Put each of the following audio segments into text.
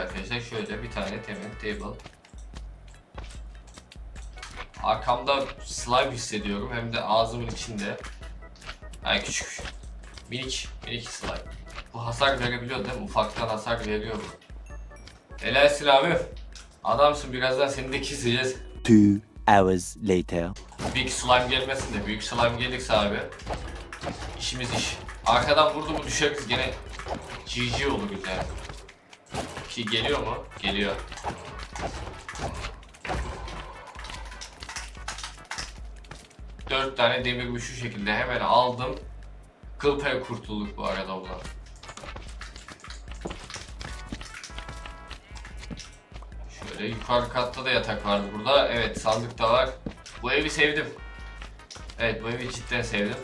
Arkadaşlar şöyle bir tane temin table. Arkamda slime hissediyorum hem de ağzımın içinde. Yani küçük. Minik, minik slime. Bu hasar verebiliyor değil mi? Ufaktan hasar veriyor bu. Helalsin abi. Adamsın birazdan seni de keseceğiz. Two hours later. Büyük slime gelmesin de büyük slime gelirse abi işimiz iş. Arkadan vurdu mu düşeriz gene GG olur yani. Ki geliyor mu? Geliyor. Dört tane demir şu şekilde hemen aldım. Kıl payı kurtulduk bu arada ulan. Şöyle yukarı katta da yatak vardı burada. Evet sandık da var. Bu evi sevdim. Evet bu evi cidden sevdim.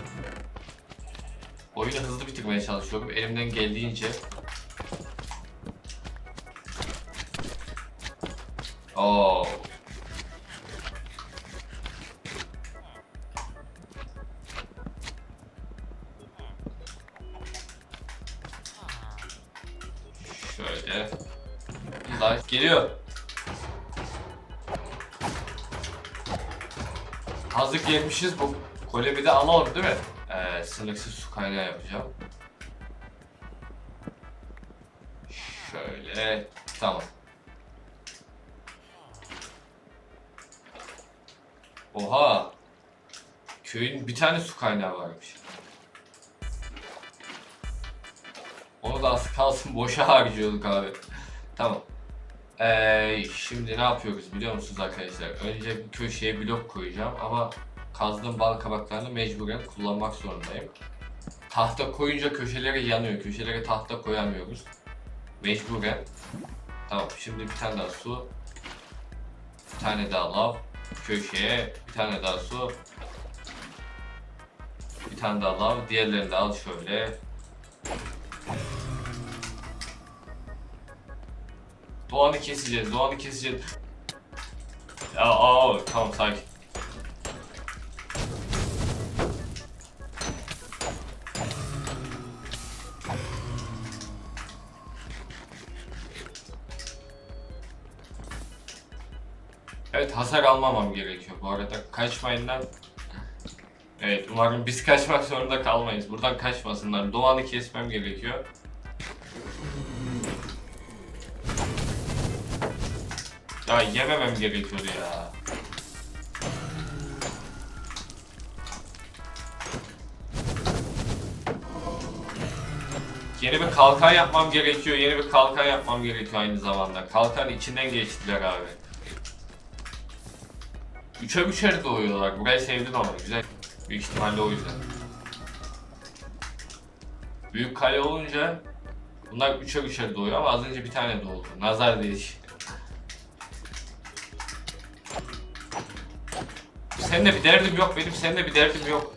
Oyunu hızlı bitirmeye çalışıyorum. Elimden geldiğince. Oo. Şöyle. Daha geliyor. Hazır gelmişiz bu kolemi de alalım değil mi? Ee, sınırsız su kaynağı yapacağım. Şöyle tamam. Oha. Köyün bir tane su kaynağı varmış. Onu da az kalsın boşa harcıyorduk abi. Tamam. Ee, şimdi ne yapıyoruz biliyor musunuz arkadaşlar? Önce bir köşeye blok koyacağım ama kazdığım bal kabaklarını mecburen kullanmak zorundayım. Tahta koyunca köşelere yanıyor. Köşelere tahta koyamıyoruz. Mecburen. Tamam şimdi bir tane daha su. Bir tane daha lav. Köşeye bir tane daha su. Bir tane daha lav. Diğerlerini de al şöyle. Doğan'ı keseceğiz, Doğan'ı keseceğiz. Ya aa, tamam sakin. Evet hasar almamam gerekiyor bu arada. Kaçmayın lan. Evet umarım biz kaçmak zorunda kalmayız. Buradan kaçmasınlar. Doğan'ı kesmem gerekiyor. Ya yememem gerekiyordu ya. Yeni bir kalkan yapmam gerekiyor. Yeni bir kalkan yapmam gerekiyor aynı zamanda. Kalkan içinden geçtiler abi. Üçer üçer doğuyorlar. Burayı sevdim ama güzel. Büyük ihtimalle o yüzden. Büyük kale olunca bunlar üçer üçer doğuyor ama az önce bir tane doğdu. Nazar değiş. Seninle bir derdim yok benim seninle bir derdim yok.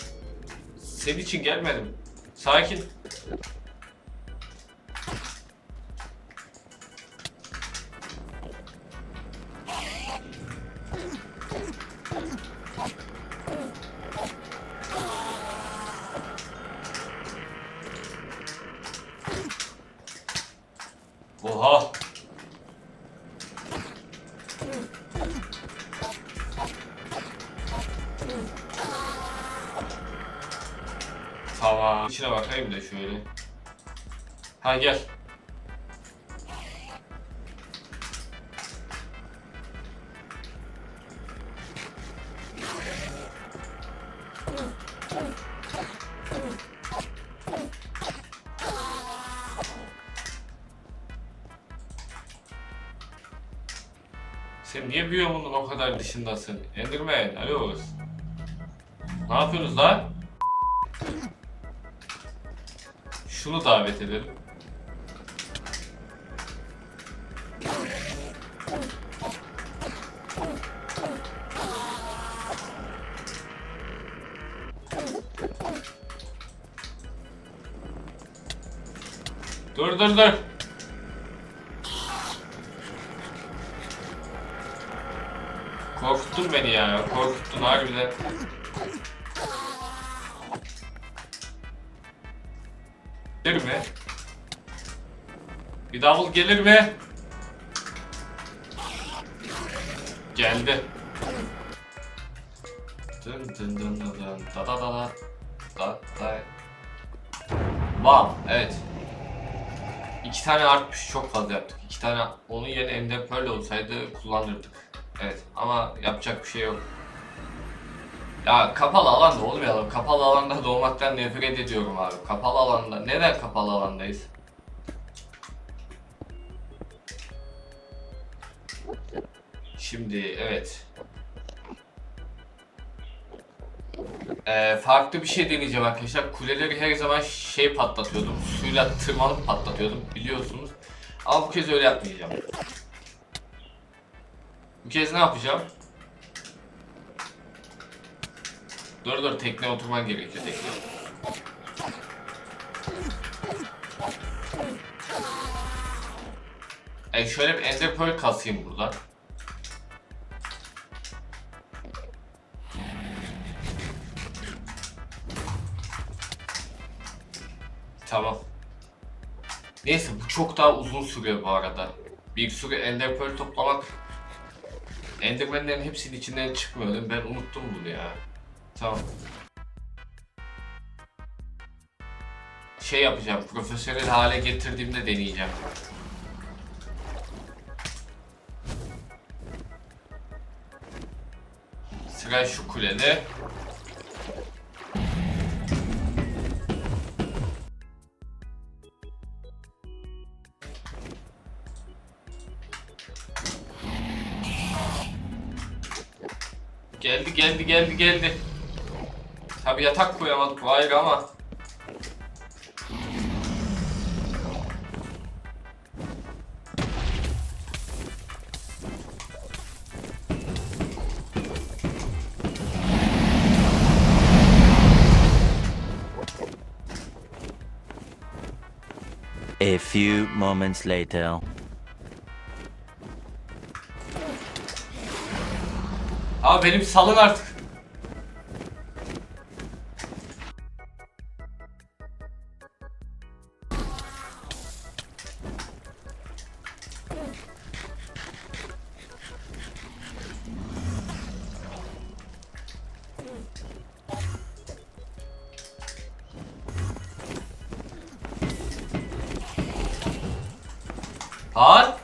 Senin için gelmedim. Sakin. Oha. Tamam. İçine bakayım da şöyle. Ha gel. Sen niye biyomunun o kadar dışındasın? Enderman, alo. Ne yapıyorsunuz lan? Şunu davet edelim. Dur dur dur. Korkuttun beni ya. Korkuttun harbiden. Gelir mi? Bir davul gelir mi? Geldi. Dın dın dın dın dın da da da da da da Bam evet. İki tane artmış çok fazla yaptık. İki tane onun yerine Ender Pearl olsaydı kullanırdık. Evet ama yapacak bir şey yok. Ya kapalı alanda olmayalım. Kapalı alanda doğmaktan nefret ediyorum abi. Kapalı alanda. Neden kapalı alandayız? Şimdi evet. Ee, farklı bir şey deneyeceğim arkadaşlar. Kuleleri her zaman şey patlatıyordum. Suyla tırmanıp patlatıyordum biliyorsunuz. Ama bu kez öyle yapmayacağım. Bu kez ne yapacağım? Dur dur tekne oturman gerekiyor tekne. E şöyle bir ender pearl kasayım burada. Tamam. Neyse bu çok daha uzun sürüyor bu arada. Bir sürü ender pearl toplamak Enderman'lerin hepsinin içinden çıkmıyordum. Ben unuttum bunu ya. Tamam. Şey yapacağım. Profesyonel hale getirdiğimde deneyeceğim. Sıra şu kulede. Geldi geldi geldi geldi. Tabi yatak koyamadık bu ayrı ama. A few moments later. Abi benim salın artık. Lan!